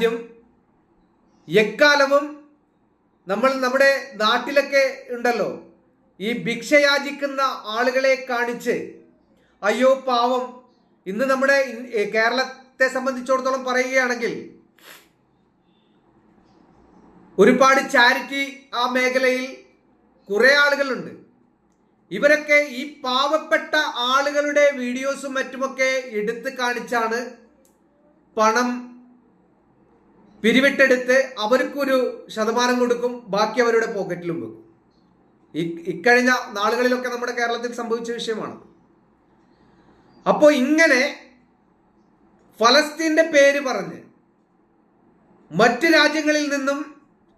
രാജ്യം എക്കാലവും നമ്മൾ നമ്മുടെ നാട്ടിലൊക്കെ ഉണ്ടല്ലോ. ഈ ഭിക്ഷയാചിക്കുന്ന ആളുകളെ കാണിച്ച് അയ്യോ പാവം ഇന്ന് നമ്മുടെ കേരളത്തെ സംബന്ധിച്ചിടത്തോളം പറയുകയാണെങ്കിൽ ഒരുപാട് ചാരിറ്റി ആ മേഖലയിൽ കുറേ ആളുകളുണ്ട്. ഇവരൊക്കെ ഈ പാവപ്പെട്ട ആളുകളുടെ വീഡിയോസും മറ്റുമൊക്കെ എടുത്ത് കാണിച്ചാണ് പണം പിരിവിട്ടെടുത്ത് അവർക്കൊരു ശതമാനം കൊടുക്കും ബാക്കി അവരുടെ പോക്കറ്റിലും വെക്കും. ഇക്കഴിഞ്ഞ നാളുകളിലൊക്കെ നമ്മുടെ കേരളത്തിൽ സംഭവിച്ച വിഷയമാണ്. അപ്പോൾ ഇങ്ങനെ ഫലസ്തീന്റെ പേര് പറഞ്ഞ് മറ്റ് രാജ്യങ്ങളിൽ നിന്നും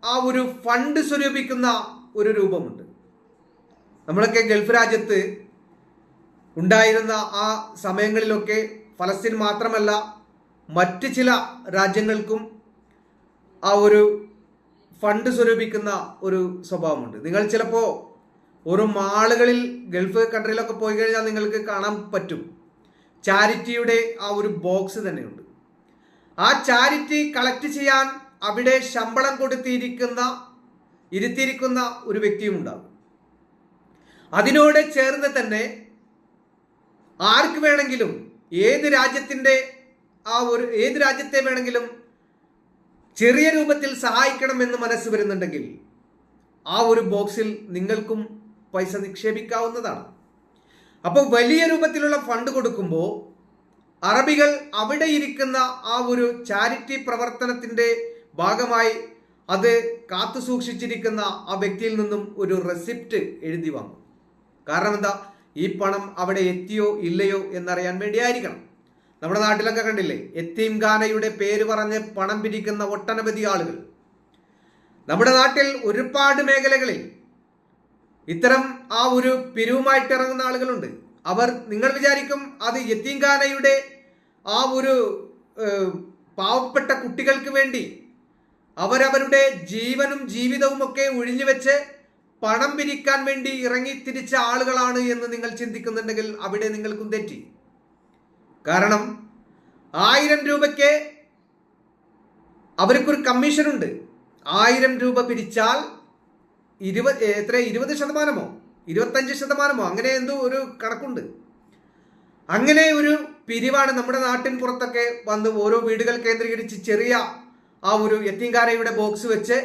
ആ ഒരു ഫണ്ട് സ്വരൂപിക്കുന്ന ഒരു രൂപമുണ്ട്. നമ്മളൊക്കെ ഗൾഫ് രാജ്യത്ത് ഉണ്ടായിരുന്ന ആ സമയങ്ങളിലൊക്കെ ഫലസ്തീൻ മാത്രമല്ല മറ്റ് ചില രാജ്യങ്ങൾക്കും ആ ഒരു ഫണ്ട് സ്വരൂപിക്കുന്ന ഒരു സ്വഭാവമുണ്ട്. നിങ്ങൾ ചിലപ്പോൾ ഒരു മാളുകളിൽ ഗൾഫ് കൺട്രിയിലൊക്കെ പോയി കഴിഞ്ഞാൽ നിങ്ങൾക്ക് കാണാൻ പറ്റും. ചാരിറ്റിയുടെ ആ ഒരു ബോക്സ് തന്നെയുണ്ട്. ആ ചാരിറ്റി കളക്ട് ചെയ്യാൻ അവിടെ ശമ്പളം കൊടുത്തിരിക്കുന്ന ഇരുത്തിയിരിക്കുന്ന ഒരു വ്യക്തിയും ഉണ്ടാകും. അതിനോട് ചേർന്ന് തന്നെ ആർക്ക് വേണമെങ്കിലും ഏത് രാജ്യത്തിന്റെ ആ ഒരു ഏത് രാജ്യത്തെ വേണമെങ്കിലും ചെറിയ രൂപത്തിൽ സഹായിക്കണമെന്ന് മനസ്സ് വരുന്നുണ്ടെങ്കിൽ ആ ഒരു ബോക്സിൽ നിങ്ങൾക്കും പൈസ നിക്ഷേപിക്കാവുന്നതാണ്. അപ്പോൾ വലിയ രൂപത്തിലുള്ള ഫണ്ട് കൊടുക്കുമ്പോൾ അറബികൾ അവിടെ ഇരിക്കുന്ന ആ ഒരു ചാരിറ്റി പ്രവർത്തനത്തിന്റെ ഭാഗമായി അത് കാത്തു സൂക്ഷിച്ചിരിക്കുന്ന ആ വ്യക്തിയിൽ നിന്നും ഒരു റെസിപ്റ്റ് എഴുതി വാങ്ങും. കാരണം എന്താ? ഈ പണം അവിടെ എത്തിയോ ഇല്ലയോ എന്നറിയാൻ വേണ്ടിയായിരിക്കണം. നമ്മുടെ നാട്ടിലൊക്കെ കണ്ടില്ലേ? എത്തീംഖാനയുടെ പേര് പറഞ്ഞ് പണം പിരിക്കുന്ന ഒട്ടനവധി ആളുകൾ. നമ്മുടെ നാട്ടിൽ ഒരുപാട് മേഖലകളിൽ ഇത്തരം ആ ഒരു പിരിവുമായിട്ട് ഇറങ്ങുന്ന ആളുകളുണ്ട്. അവർ നിങ്ങൾ വിചാരിക്കും അത് യത്തീംഖാനയുടെ ആ ഒരു പാവപ്പെട്ട കുട്ടികൾക്ക് വേണ്ടി അവരവരുടെ ജീവനും ജീവിതവും ഒക്കെ ഒഴിഞ്ഞു വെച്ച് പണം പിരിക്കാൻ വേണ്ടി ഇറങ്ങി തിരിച്ച ആളുകളാണ് എന്ന് നിങ്ങൾ ചിന്തിക്കുന്നുണ്ടെങ്കിൽ അവിടെ നിങ്ങൾക്കും തെറ്റി. കാരണം ആയിരം രൂപയ്ക്ക് അവർക്കൊരു കമ്മീഷനുണ്ട്. ആയിരം രൂപ പിരിച്ചാൽ ഇരുപത് എത്ര? ഇരുപത് ശതമാനമോ? ഇരുപത്തഞ്ച് ശതമാനമോ? അങ്ങനെ എന്തോ ഒരു കണക്കുണ്ട്. അങ്ങനെ ഒരു പിരിവാണ് നമ്മുടെ നാട്ടിൻ പുറത്തൊക്കെ വന്ന് ഓരോ വീടുകൾ കേന്ദ്രീകരിച്ച് ചെറിയ ആ ഒരു എത്തിങ്കാരയുടെ ബോക്സ് വെച്ച്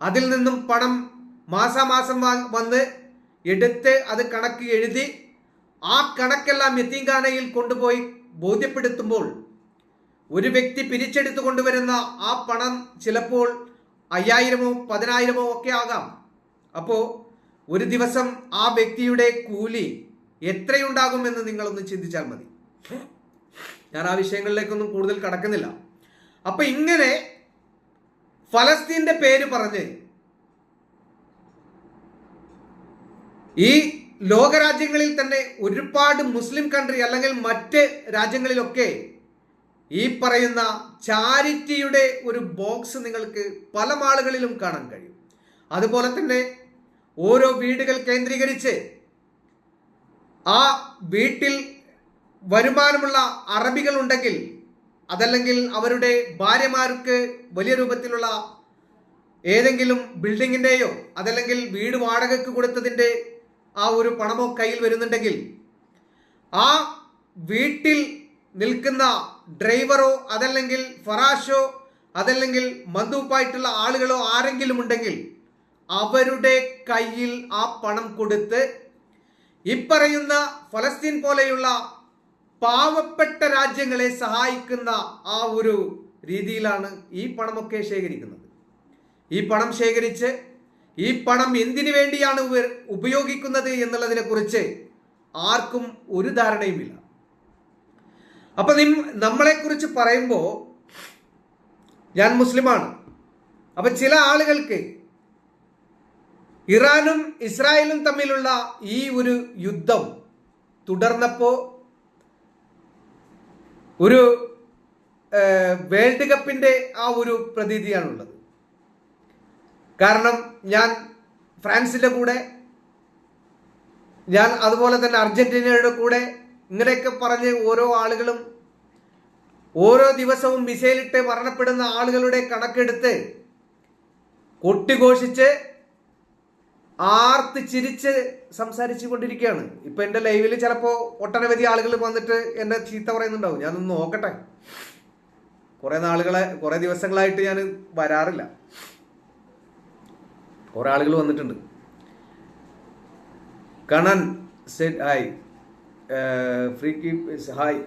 അതിൽ നിന്നും പണം മാസാമാസം വന്ന് എടുത്ത് അത് കണക്ക് എഴുതി ആ കണക്കെല്ലാം യത്തീംഖാനയിൽ കൊണ്ടുപോയി ബോധ്യപ്പെടുത്തുമ്പോൾ ഒരു വ്യക്തി പിരിച്ചെടുത്തു കൊണ്ടുവരുന്ന ആ പണം ചിലപ്പോൾ അയ്യായിരമോ പതിനായിരമോ ഒക്കെ ആകാം. അപ്പോൾ ഒരു ദിവസം ആ വ്യക്തിയുടെ കൂലി എത്രയുണ്ടാകുമെന്ന് നിങ്ങളൊന്ന് ചിന്തിച്ചാൽ മതി. ഞാൻ ആ വിഷയങ്ങളിലേക്കൊന്നും കൂടുതൽ കടക്കുന്നില്ല. അപ്പൊ ഇങ്ങനെ ഫലസ്തീന്റെ പേര് പറഞ്ഞ് ഈ ലോകരാജ്യങ്ങളിൽ തന്നെ ഒരുപാട് മുസ്ലിം കൺട്രി അല്ലെങ്കിൽ മറ്റ് രാജ്യങ്ങളിലൊക്കെ ഈ പറയുന്ന ചാരിറ്റിയുടെ ഒരു ബോക്സ് നിങ്ങൾക്ക് പല മാളുകളിലും കാണാൻ കഴിയും. അതുപോലെ തന്നെ ഓരോ വീടുകൾ കേന്ദ്രീകരിച്ച് ആ വീട്ടിൽ വരുമാനമുള്ള അറബികൾ ഉണ്ടെങ്കിൽ അതല്ലെങ്കിൽ അവരുടെ ഭാര്യമാർക്ക് വലിയ രൂപത്തിലുള്ള ഏതെങ്കിലും ബിൽഡിങ്ങിന്റെയോ അതല്ലെങ്കിൽ വീട് വാടകയ്ക്ക് കൊടുത്തതിന്റെ ആ ഒരു പണമോ കയ്യിൽ വരുന്നുണ്ടെങ്കിൽ ആ വീട്ടിൽ നിൽക്കുന്ന ഡ്രൈവറോ അതല്ലെങ്കിൽ ഫറാഷോ അതല്ലെങ്കിൽ മന്ദൂപ്പായിട്ടുള്ള ആളുകളോ ആരെങ്കിലും ഉണ്ടെങ്കിൽ അവരുടെ കയ്യിൽ ആ പണം കൊടുത്ത് ഇപ്പറയുന്ന ഫലസ്തീൻ പോലെയുള്ള പാവപ്പെട്ട രാജ്യങ്ങളെ സഹായിക്കുന്ന ആ ഒരു രീതിയിലാണ് ഈ പണമൊക്കെ ശേഖരിക്കുന്നത്. ഈ പണം ശേഖരിച്ച് ഈ പണം എന്തിനു വേണ്ടിയാണ് ഉപയോഗിക്കുന്നത് എന്നുള്ളതിനെ കുറിച്ച് ആർക്കും ഒരു ധാരണയുമില്ല. അപ്പൊ നിം നമ്മളെ കുറിച്ച് പറയുമ്പോൾ ഞാൻ മുസ്ലിമാണ്. അപ്പൊ ചില ആളുകൾക്ക് ഇറാനും ഇസ്രായേലും തമ്മിലുള്ള ഈ ഒരു യുദ്ധം തുടർന്നപ്പോ ഒരു വേൾഡ് കപ്പിന്റെ ആ ഒരു പ്രതീതിയാണുള്ളത്. കാരണം ഞാൻ ഫ്രാൻസിന്റെ കൂടെ ഞാൻ അതുപോലെ തന്നെ അർജന്റീനയുടെ കൂടെ ഇങ്ങനെയൊക്കെ പറഞ്ഞ് ഓരോ ആളുകളും ഓരോ ദിവസവും മിസൈലിട്ട് മരണപ്പെടുന്ന ആളുകളുടെ കണക്കെടുത്ത് കൊട്ടിഘോഷിച്ച് ആർത്ത് ചിരിച്ച് സംസാരിച്ചു കൊണ്ടിരിക്കുകയാണ് ഇപ്പൊ എന്റെ ലൈവിൽ ചിലപ്പോ ഒട്ടനവധി ആളുകൾ വന്നിട്ട് എന്നെ ചീത്ത പറയുന്നുണ്ടാവും. ഞാനൊന്ന് നോക്കട്ടെ. കുറെ നാളുകളെ കുറെ ദിവസങ്ങളായിട്ട് ഞാൻ വരാറില്ല. കുറെ ആളുകൾ വന്നിട്ടുണ്ട്. Kannan said hi free keep hi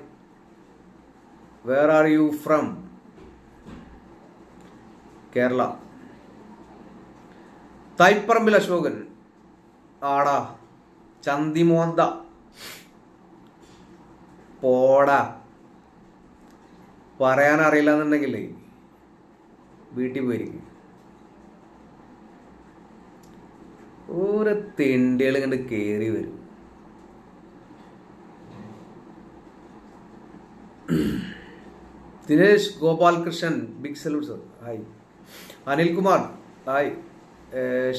where are you from Kerala. Thaiparambil Ashokan. ആടാ ചന്തിമോന്ത. പോടാ. പറയാൻ അറിയില്ല എന്നുണ്ടെങ്കിലേ വീട്ടിൽ പോയിരിക്കും. ഓരോ തെണ്ടികൾ കണ്ട് കയറി വരും. Dinesh Gopalakrishnan big salute sir hi Anilkumar. Hi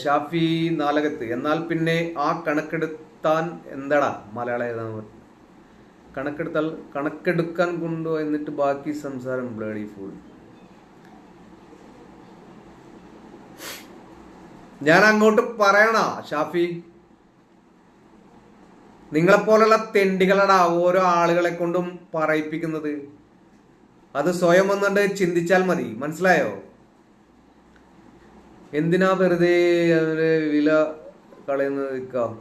Shafi Nalakath. എന്നാൽ പിന്നെ ആ കണക്കെടുത്താൻ എന്താടാ മലയാള എഴുതാൻ? കണക്കെടുത്താൽ കണക്കെടുക്കാൻ കൊണ്ടുപോയി എന്നിട്ട് ബാക്കി സംസാരം ബ്ലേഡി ഫുൾ ഞാൻ അങ്ങോട്ട് പറയണ ഷാഫി. നിങ്ങളെപ്പോലുള്ള തെണ്ടികളടാ ഓരോ ആളുകളെ കൊണ്ടും പറയിപ്പിക്കുന്നത്. അത് സ്വയം വന്നുകൊണ്ട് ചിന്തിച്ചാൽ മതി. മനസ്സിലായോ? എന്തിനാ വെറുതെ അവരെ വില കളയുന്നത് നിൽക്കാം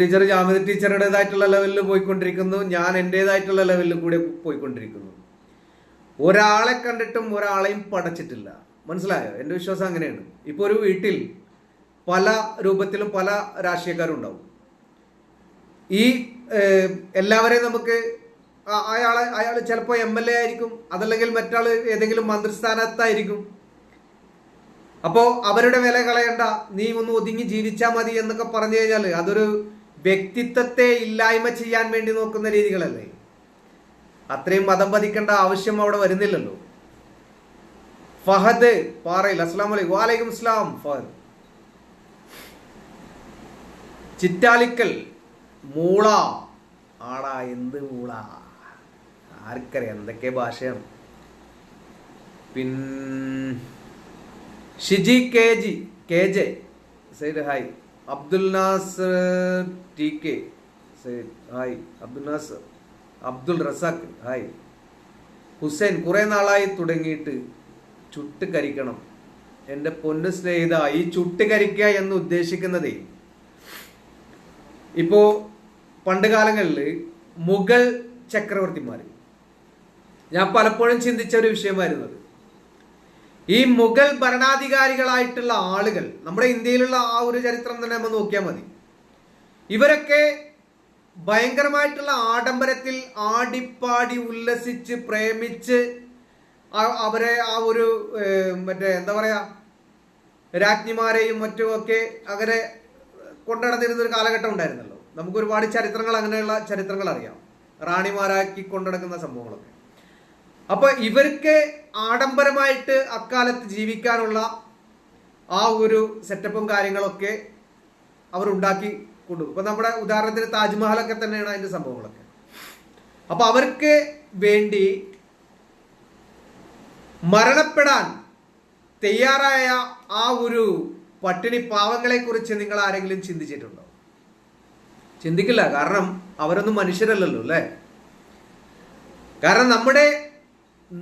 ടീച്ചർ ജാമിതി ടീച്ചറുടേതായിട്ടുള്ള ലെവലിൽ പോയിക്കൊണ്ടിരിക്കുന്നു. ഞാൻ എന്റെതായിട്ടുള്ള ലെവലിൽ കൂടെ പോയിക്കൊണ്ടിരിക്കുന്നു. ഒരാളെ കണ്ടിട്ടും ഒരാളെയും പടച്ചിട്ടില്ല. മനസ്സിലായോ? എന്റെ വിശ്വാസം അങ്ങനെയാണ്. ഇപ്പോൾ ഒരു വീട്ടിൽ പല രൂപത്തിലും പല രാഷ്ട്രീയക്കാരും ഉണ്ടാവും. ഈ എല്ലാവരെയും നമുക്ക് അയാളെ അയാൾ ചിലപ്പോൾ എം എൽ എ ആയിരിക്കും അതല്ലെങ്കിൽ മറ്റാൾ ഏതെങ്കിലും മന്ത്രിസ്ഥാനത്തായിരിക്കും. അപ്പോൾ അവരുടെ വില കളയണ്ട നീ ഒന്ന് ഒതുങ്ങി ജീവിച്ചാൽ മതി എന്നൊക്കെ പറഞ്ഞു കഴിഞ്ഞാൽ അതൊരു വ്യക്തിത്വത്തെ ഇല്ലായ്മ ചെയ്യാൻ വേണ്ടി നോക്കുന്ന രീതികളല്ലേ? അത്രയും മതം പതിക്കേണ്ട ആവശ്യം അവിടെ വരുന്നില്ലല്ലോ. ഫഹദ് പാറയിൽ. അസ്സാം വലൈക്കും വാലൈക്കും ഇസ്ലാം ഫഹദ്. ചിറ്റാലിക്കൽ മൂള. ആടാ എന്ത് മൂള? ആർക്കറിയാം എന്തൊക്കെ ഭാഷയാണ്. പിൻ Shiji K G K J said hi. Abdul Nasar T K said hi. Abdul Nasar Abdul Razak hi. Hussain കുറെ നാളായി തുടങ്ങിയിട്ട് ചുട്ട് കരിക്കണം. എന്റെ പൊന്നു സ്നേഹിത ഈ ചുട്ട് കരിക്കുക എന്ന് ഉദ്ദേശിക്കുന്നതേ. ഇപ്പോ പണ്ട് കാലങ്ങളിൽ മുഗൾ ചക്രവർത്തിമാർ. ഞാൻ പലപ്പോഴും ചിന്തിച്ച ഒരു വിഷയമായിരുന്നു അത് ഈ മുഗൾ ഭരണാധികാരികളായിട്ടുള്ള ആളുകൾ നമ്മുടെ ഇന്ത്യയിലുള്ള ആ ഒരു ചരിത്രം തന്നെ നമ്മൾ നോക്കിയാൽ മതി. ഇവരൊക്കെ ഭയങ്കരമായിട്ടുള്ള ആഡംബരത്തിൽ ആടിപ്പാടി ഉല്ലസിച്ച് പ്രേമിച്ച് അവരെ ആ ഒരു മറ്റേ എന്താ പറയാ രാജ്ഞിമാരെയും മറ്റുമൊക്കെ അങ്ങനെ കൊണ്ടുനടന്നിരുന്ന ഒരു കാലഘട്ടം ഉണ്ടായിരുന്നല്ലോ. നമുക്ക് ഒരുപാട് ചരിത്രങ്ങൾ അങ്ങനെയുള്ള ചരിത്രങ്ങൾ അറിയാം. റാണിമാരാക്കി കൊണ്ടുനടക്കുന്ന സംഭവങ്ങളൊക്കെ. അപ്പൊ ഇവർക്ക് ആഡംബരമായിട്ട് അക്കാലത്ത് ജീവിക്കാനുള്ള ആ ഒരു സെറ്റപ്പും കാര്യങ്ങളൊക്കെ അവർ ഉണ്ടാക്കി കൊണ്ടു. ഇപ്പൊ നമ്മുടെ ഉദാഹരണത്തിന് താജ്മഹലൊക്കെ തന്നെയാണ് അതിന്റെ സംഭവങ്ങളൊക്കെ. അപ്പൊ അവർക്ക് വേണ്ടി മരണപ്പെടാൻ തയ്യാറായ ആ ഒരു പട്ടിണി പാവങ്ങളെ കുറിച്ച് നിങ്ങൾ ആരെങ്കിലും ചിന്തിച്ചിട്ടുണ്ടോ? ചിന്തിക്കില്ല. കാരണം അവരൊന്നും മനുഷ്യരല്ലല്ലോ അല്ലേ? കാരണം നമ്മുടെ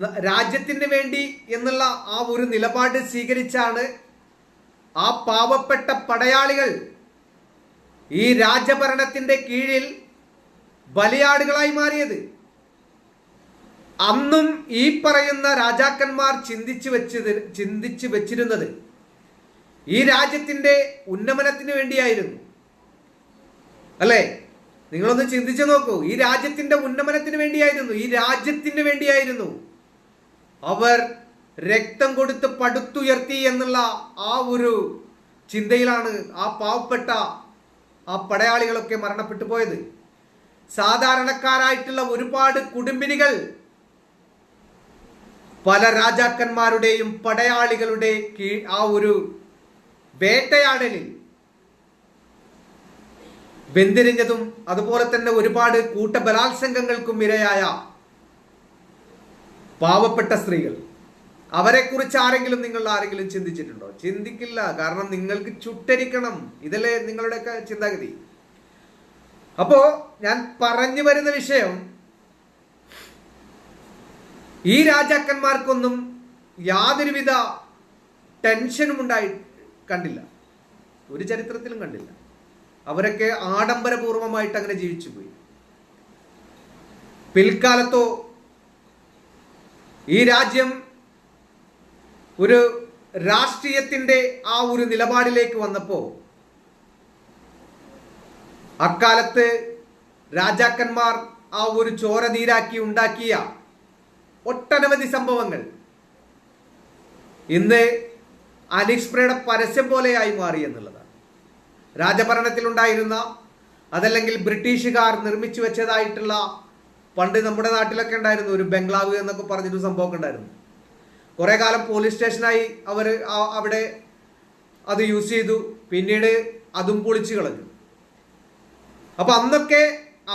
രാജ്യത്തിന് വേണ്ടി എന്നുള്ള ആ ഒരു നിലപാട് സ്വീകരിച്ചാണ് ആ പാവപ്പെട്ട പടയാളികൾ ഈ രാജഭരണത്തിന്റെ കീഴിൽ ബലിയാടുകളായി മാറിയത്. അന്നും ഈ പറയുന്ന രാജാക്കന്മാർ ചിന്തിച്ചു വെച്ചത് ചിന്തിച്ചു വെച്ചിരുന്നത് ഈ രാജ്യത്തിന്റെ ഉന്നമനത്തിന് വേണ്ടിയായിരുന്നു. അല്ലേ? നിങ്ങളൊന്ന് ചിന്തിച്ചു നോക്കൂ. ഈ രാജ്യത്തിന്റെ ഉന്നമനത്തിന് വേണ്ടിയായിരുന്നു. ഈ രാജ്യത്തിന് വേണ്ടിയായിരുന്നു അവർ രക്തം കൊടുത്ത് പടുത്തുയർത്തി എന്നുള്ള ആ ഒരു ചിന്തയിലാണ് ആ പാവപ്പെട്ട ആ പടയാളികളൊക്കെ മരണപ്പെട്ടു പോയത്. സാധാരണക്കാരായിട്ടുള്ള ഒരുപാട് കുടുംബിനികൾ പല രാജാക്കന്മാരുടെയും പടയാളികളുടെ ആ ഒരു വേട്ടയാടലിൽ വെന്തിരിഞ്ഞതും അതുപോലെ തന്നെ ഒരുപാട് കൂട്ടബലാത്സംഗങ്ങൾക്കും ഇരയായ പാവപ്പെട്ട സ്ത്രീകൾ. അവരെക്കുറിച്ച് ആരെങ്കിലും നിങ്ങൾ ആരെങ്കിലും ചിന്തിച്ചിട്ടുണ്ടോ? ചിന്തിക്കില്ല. കാരണം നിങ്ങൾക്ക് ചുട്ടരിക്കണം. ഇതല്ലേ നിങ്ങളുടെയൊക്കെ ചിന്താഗതി. അപ്പോ ഞാൻ പറഞ്ഞു വരുന്ന വിഷയം ഈ രാജാക്കന്മാർക്കൊന്നും യാതൊരുവിധ ടെൻഷനും ഉണ്ടായി കണ്ടില്ല. ഒരു ചരിത്രത്തിലും കണ്ടില്ല. അവരൊക്കെ ആഡംബരപൂർവമായിട്ട് അങ്ങനെ ജീവിച്ചു പോയി. പിൽക്കാലത്തോ ഈ രാജ്യം ഒരു രാഷ്ട്രീയത്തിന്റെ ആ ഒരു നിലപാടിലേക്ക് വന്നപ്പോൾ അക്കാലത്ത് രാജാക്കന്മാർ ആ ഒരു ചോര നീരാക്കി ഉണ്ടാക്കിയ ഒട്ടനവധി സംഭവങ്ങൾ. ഇന്ന് അനിക്സ്പ്രയുടെ പരസ്യം പോലെയായി മാറി എന്നുള്ളതാണ്. രാജഭരണത്തിലുണ്ടായിരുന്ന അതല്ലെങ്കിൽ ബ്രിട്ടീഷുകാർ നിർമ്മിച്ചു വെച്ചതായിട്ടുള്ള പണ്ട് നമ്മുടെ നാട്ടിലൊക്കെ ഉണ്ടായിരുന്നു ഒരു ബംഗ്ലാവ് എന്നൊക്കെ പറഞ്ഞിട്ട് സംഭവമൊക്കെ ഉണ്ടായിരുന്നു. കുറെ കാലം പോലീസ് സ്റ്റേഷനായി അവർ അവിടെ അത് യൂസ് ചെയ്തു. പിന്നീട് അതും പൊളിച്ചു കളഞ്ഞു. അപ്പൊ അന്നൊക്കെ